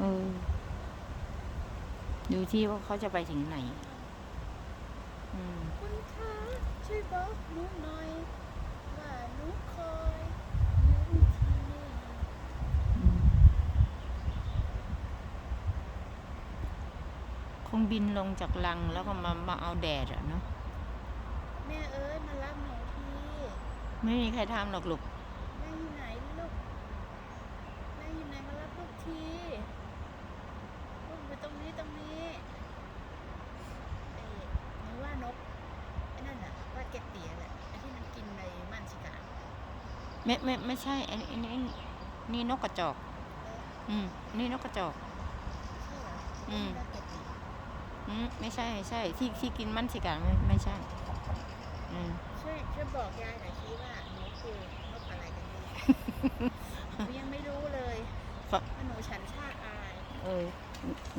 เออดูที่ว่าเขาจะไปถึงไหน อืมคุณคะช่วยบอกหนูหน่อยว่าหนูคอยอยู่ที่นี่อืมคงบินลงจากลังแล้วก็มามาเอาแดดอะเนาะแม่เอ้ยมารับหนูทีไม่มีใครทำหรอกลูก แม่อยู่ไหนลูกแม่อยู่ไหนมารับลูกทีลูกอยู่ตรงนี้ตรงนี้ไอ้หนูว่านกไอ้นั่นน่ะว่าเกตเตียแหละไอ้ที่มันกินในมันชิกา ไม่ไม่ไม่ใช่อันนี้อันนี้นี่นกกระจอกเอออืม นี่นกกระจอกใช่เหรออืมว่าเกตเตียอืม ไม่ใช่ไม่ใช่ ที่ที่กินมันสิกาไม่ไม่ใช่ อืมช่วยช่วยบอกยายหน่อยสิว่าหนูคือนกอะไรกันแน่หนูยังไม่รู้เลย fa ว่าหนูฉันชาติอะไรเออ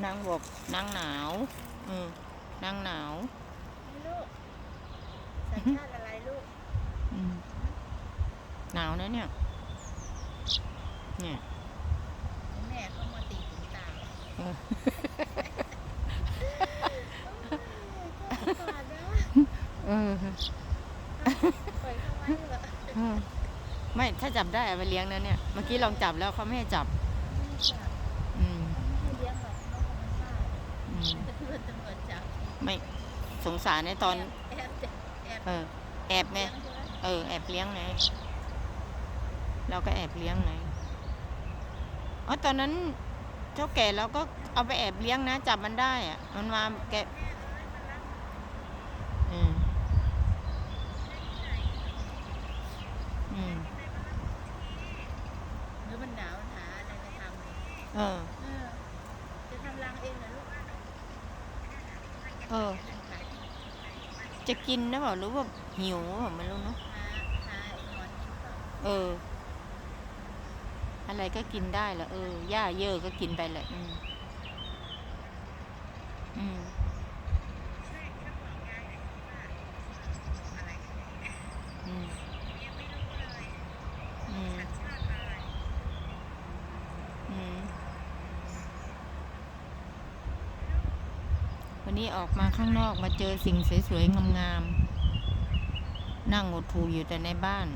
นางบอกนางหนาว อืมนางหนาวนี่ลูกสัญชาติอะไรลูก อืมหนาวนะ เนี่ย เนี่ยแม่เขามาตีถึงตาเออก็กอดนะเออปล่อยเขาไว้เหรอเออไม่ถ้าจับได้เอาไปเลี้ยงนะเนี่ย เมื่อกี้ลองจับแล้วเขาไม่ให้จับไม่จับอืมเขาไม่ให้เลี้ยงหรอกนกธรรมชาติอืมแต่เพื่อนตำรวจจับไม่สงสารในตอนแอบแอบแอบเออแอบไงเลี้ยงใช่ไหมเออ แอบเลี้ยงไง เราก็แอบเลี้ยงไงอ๋อตอนนั้นเจ้าแก่เราก็เอาไปแอบเลี้ยงนะ จับมันได้อะมันมาแกะอืมอืมหรือมันหนาวหาอะไรมาทำเลยเออเออจะทำรังเองเหรอลูกเออจะกินนะเปล่าหรือว่าหิวเปล่าไม่รู้เนาะหาหาไอ้หนอนกินก่อนเออ อะไรก็กินได้ละเออหญ้าเยอะก็กินไปแหละอืมอืมอืมอืมอืมวันนี้ออกมาข้างนอกมาเจอสิ่งสวยๆงามๆนั่งหดถูอยู่แต่ในบ้าน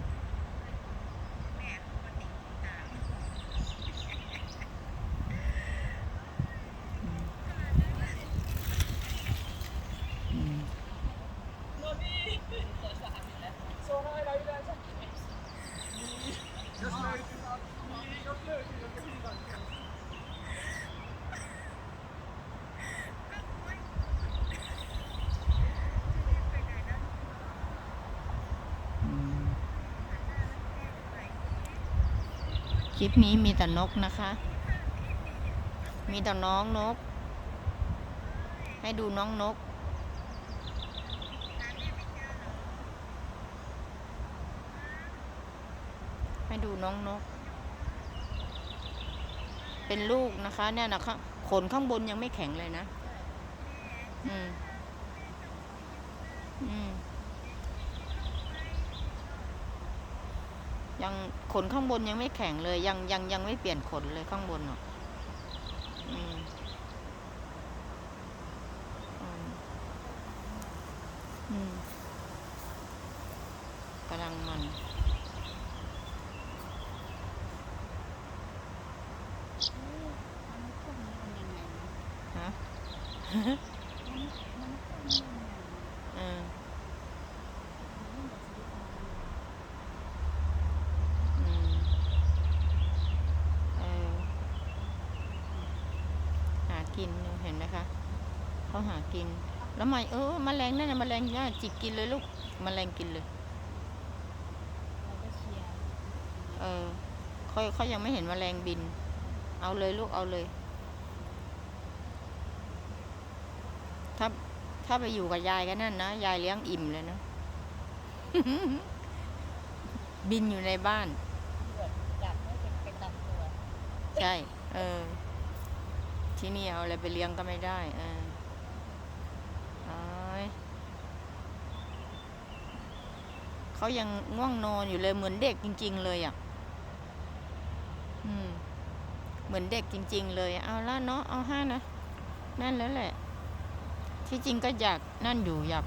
คลิปนี้มีแต่นกนะคะ มีแต่น้องนก ให้ดูน้องนก ให้ดูน้องนก เป็นลูกนะคะ เนี่ยนะคะขนข้างบนยังไม่แข็งเลยนะ อืม อืม ยังขนข้างบนยังไม่แข็งเลย ยังยังยังไม่เปลี่ยนขนเลยข้างบนอะอืมอืมอืมกำลังมันมันพวกนี้มันยังไงนะฮะมันมันพวกนี้มันยังไงนะเออมันแบบชีวิตมัน อืมเออหา กินเนี่ยเห็นไหมคะเขาหากิน แล้วไม่เออแมลงนั่นน่ะแมลงย่าจิกกินเลยลูกแมลงกินเลยเราก็เชียร์เออเขาเขายังไม่เห็นแมลงบิน เอาเลยลูกเอาเลย ถ้าถ้าไปอยู่กับยายกันนั่นนะยายเลี้ยงอิ่มเลยนะบินอยู่ในบ้านตำรวจจับไม่เป็นไปตามตัวใช่ เออ ที่นี่เอาอะไรไปเลี้ยงก็ไม่ได้เออเอ้ยเขายังง่วงนอนอยู่เลยเหมือนเด็กจริง ๆ เลยอะ อืม เหมือนมือนเด็กจริง ๆ เลย เอาละเนาะ เอาห้านะ นั่นแล้วแหละ ที่จริงก็อยากนั่นอยู่อยาก